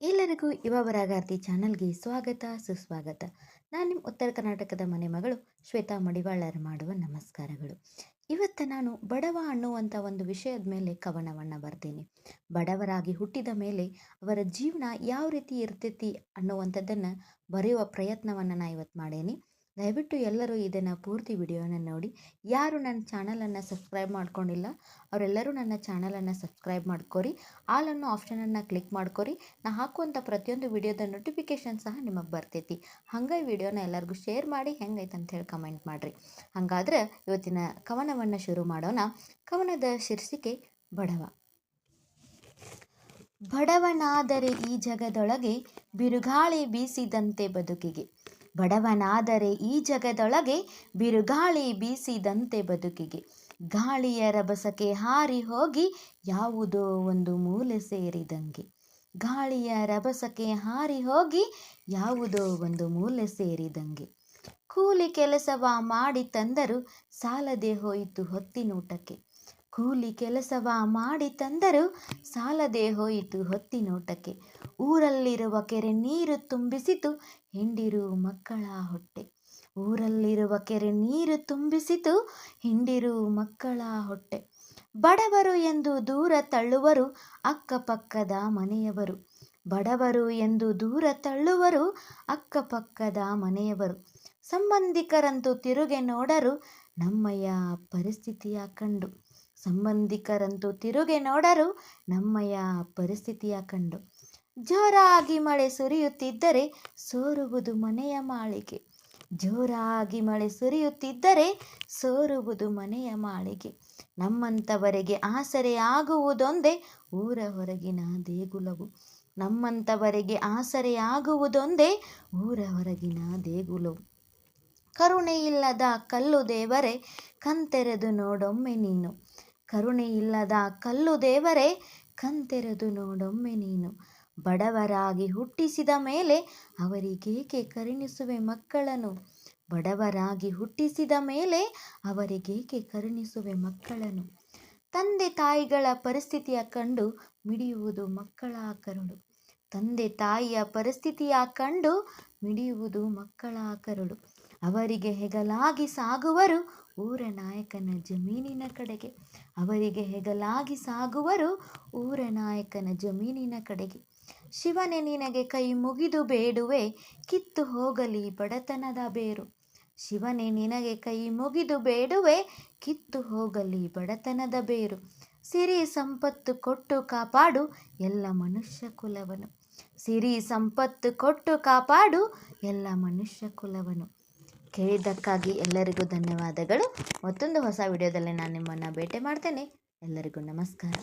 ಎಲ್ಲರಿಗೂ ಯುವ ಬರಹಗಾರ್ತಿ ಚಾನಲ್ಗೆ ಸ್ವಾಗತ, ಸುಸ್ವಾಗತ. ನಾನು ನಿಮ್ಮ ಉತ್ತರ ಕರ್ನಾಟಕದ ಮನೆ ಮಗಳು ಶ್ವೇತಾ ಮಡಿವಾಳರ ಮಾಡುವ ನಮಸ್ಕಾರಗಳು. ಇವತ್ತು ನಾನು ಬಡವ ಅನ್ನುವಂಥ ಒಂದು ವಿಷಯದ ಮೇಲೆ ಕವನವನ್ನು ಬರ್ತೀನಿ. ಬಡವರಾಗಿ ಹುಟ್ಟಿದ ಮೇಲೆ ಅವರ ಜೀವನ ಯಾವ ರೀತಿ ಇರ್ತೈತಿ ಅನ್ನುವಂಥದ್ದನ್ನು ಬರೆಯುವ ಪ್ರಯತ್ನವನ್ನು ನಾನು ಇವತ್ತು ಮಾಡೇನಿ. ದಯವಿಟ್ಟು ಎಲ್ಲರೂ ಇದನ್ನು ಪೂರ್ತಿ ವಿಡಿಯೋನ ನೋಡಿ. ಯಾರು ನನ್ನ ಚಾನಲನ್ನು ಸಬ್ಸ್ಕ್ರೈಬ್ ಮಾಡ್ಕೊಂಡಿಲ್ಲ, ಅವರೆಲ್ಲರೂ ನನ್ನ ಚಾನಲನ್ನು ಸಬ್ಸ್ಕ್ರೈಬ್ ಮಾಡ್ಕೊರಿ. ಆಲ್ ಅನ್ನೋ ಆಪ್ಷನನ್ನು ಕ್ಲಿಕ್ ಮಾಡ್ಕೊರಿ. ನಾ ಹಾಕುವಂಥ ಪ್ರತಿಯೊಂದು ವಿಡಿಯೋದ ನೋಟಿಫಿಕೇಷನ್ ಸಹ ನಿಮಗೆ ಬರ್ತೈತಿ. ಹಂಗೆ ಈ ವಿಡಿಯೋನ ಎಲ್ಲರಿಗೂ ಶೇರ್ ಮಾಡಿ ಹೆಂಗೈತೆ ಹೇಳಿ ಕಮೆಂಟ್ ಮಾಡಿರಿ. ಹಾಗಾದ್ರೆ ಇವತ್ತಿನ ಕವನವನ್ನು ಶುರು ಮಾಡೋಣ. ಕವನದ ಶೀರ್ಷಿಕೆ ಬಡವ. ಬಡವನಾದರೆ ಈ ಜಗದೊಳಗೆ ಬಿರುಗಾಳಿ ಬೀಸಿದಂತೆ ಬದುಕಿಗೆ. ಬಡವನಾದರೆ ಈ ಜಗದೊಳಗೆ ಬಿರುಗಾಳಿ ಬೀಸಿದಂತೆ ಬದುಕಿಗೆ. ಗಾಳಿಯ ರಭಸಕ್ಕೆ ಹಾರಿ ಹೋಗಿ ಯಾವುದೋ ಒಂದು ಮೂಲೆ ಸೇರಿದಂಗೆ. ಗಾಳಿಯ ರಭಸಕ್ಕೆ ಹಾರಿ ಹೋಗಿ ಯಾವುದೋ ಒಂದು ಮೂಲೆ ಸೇರಿದಂಗೆ. ಕೂಲಿ ಕೆಲಸವ ಮಾಡಿ ತಂದರು ಸಾಲದೆ ಹೋಯಿತು ಹೊತ್ತಿನೂಟಕ್ಕೆ. ಕೂಲಿ ಕೆಲಸವ ಮಾಡಿ ತಂದರು ಸಾಲದೆ ಹೋಯಿತು ಹೊತ್ತಿನೋಟಕ್ಕೆ. ಊರಲ್ಲಿರುವ ಕೆರೆ ನೀರು ತುಂಬಿಸಿತು ಹಿಂಡಿರು ಮಕ್ಕಳ ಹೊಟ್ಟೆ. ಊರಲ್ಲಿರುವ ಕೆರೆ ನೀರು ತುಂಬಿಸಿತು ಹಿಂಡಿರು ಮಕ್ಕಳ ಹೊಟ್ಟೆ. ಬಡವರು ಎಂದು ದೂರ ತಳ್ಳುವರು ಅಕ್ಕಪಕ್ಕದ ಮನೆಯವರು. ಬಡವರು ಎಂದು ದೂರ ತಳ್ಳುವರು ಅಕ್ಕಪಕ್ಕದ ಮನೆಯವರು. ಸಂಬಂಧಿಕರಂತೂ ತಿರುಗೆ ನೋಡರು ನಮ್ಮಯ್ಯ ಪರಿಸ್ಥಿತಿಯ ಕಂಡು. ಸಂಬಂಧಿಕರಂತೂ ತಿರುಗೆ ನೋಡರು ನಮ್ಮಯ್ಯ ಪರಿಸ್ಥಿತಿಯ ಕಂಡು. ಜೋರಾಗಿ ಮಳೆ ಸುರಿಯುತ್ತಿದ್ದರೆ ಸೋರುವುದು ಮನೆಯ ಮಾಳಿಗೆ. ಜೋರಾಗಿ ಮಳೆ ಸುರಿಯುತ್ತಿದ್ದರೆ ಸೋರುವುದು ಮನೆಯ ಮಾಳಿಗೆ. ನಮ್ಮಂಥವರಿಗೆ ಆಸರೆ ಆಗುವುದೊಂದೇ ಊರ ಹೊರಗಿನ ದೇಗುಲವು. ನಮ್ಮಂಥವರಿಗೆ ಆಸರೆ ಆಗುವುದೊಂದೇ ಊರ ಹೊರಗಿನ ದೇಗುಲವು. ಕರುಣೆಯಿಲ್ಲದ ಕಲ್ಲು ದೇವರೇ, ಕಂತೆರೆದು ನೋಡೊಮ್ಮೆ ನೀನು. ಕರುಣೆಯಿಲ್ಲದ ಕಲ್ಲು ದೇವರೇ, ಕಂತೆರೆದು ನೋಡೊಮ್ಮೆ ನೀನು. ಬಡವರಾಗಿ ಹುಟ್ಟಿಸಿದ ಮೇಲೆ ಅವರಿಗೇಕೆ ಕರುಣಿಸುವೆ ಮಕ್ಕಳನ್ನು? ಬಡವರಾಗಿ ಹುಟ್ಟಿಸಿದ ಮೇಲೆ ಅವರಿಗೇಕೆ ಕರುಣಿಸುವೆ ಮಕ್ಕಳನ್ನು? ತಂದೆ ತಾಯಿಗಳ ಪರಿಸ್ಥಿತಿಯ ಕಂಡು ಮಿಡಿಯುವುದು ಮಕ್ಕಳ ಕರುಳು. ತಂದೆ ತಾಯಿಯ ಪರಿಸ್ಥಿತಿಯ ಕಂಡು ಮಿಡಿಯುವುದು ಮಕ್ಕಳ ಕರುಳು. ಅವರಿಗೆ ಹೆಗಲಾಗಿ ಸಾಗುವರು ಊರ ನಾಯಕನ ಜಮೀನಿನ ಕಡೆಗೆ. ಅವರಿಗೆ ಹೆಗಲಾಗಿ ಸಾಗುವರು ಊರ ನಾಯಕನ ಜಮೀನಿನ ಕಡೆಗೆ. ಶಿವನೇ, ನಿನಗೆ ಕೈ ಮುಗಿದು ಬೇಡುವೆ, ಕಿತ್ತು ಹೋಗಲಿ ಬಡತನದ ಬೇರು. ಶಿವನೇ, ನಿನಗೆ ಕೈ ಮುಗಿದು ಬೇಡುವೆ, ಕಿತ್ತು ಹೋಗಲಿ ಬಡತನದ ಬೇರು. ಸಿರಿ ಸಂಪತ್ತು ಕೊಟ್ಟು ಕಾಪಾಡು ಎಲ್ಲ ಮನುಷ್ಯ ಕುಲವನು. ಸಿರಿ ಸಂಪತ್ತು ಕೊಟ್ಟು ಕಾಪಾಡು ಎಲ್ಲ ಮನುಷ್ಯ ಕುಲವನು. ಕೇಳಿದ್ದಕ್ಕಾಗಿ ಎಲ್ಲರಿಗೂ ಧನ್ಯವಾದಗಳು. ಮತ್ತೊಂದು ಹೊಸ ವಿಡಿಯೋದಲ್ಲಿ ನಾನು ನಿಮ್ಮನ್ನು ಭೇಟಿ ಮಾಡ್ತೇನೆ. ಎಲ್ಲರಿಗೂ ನಮಸ್ಕಾರ.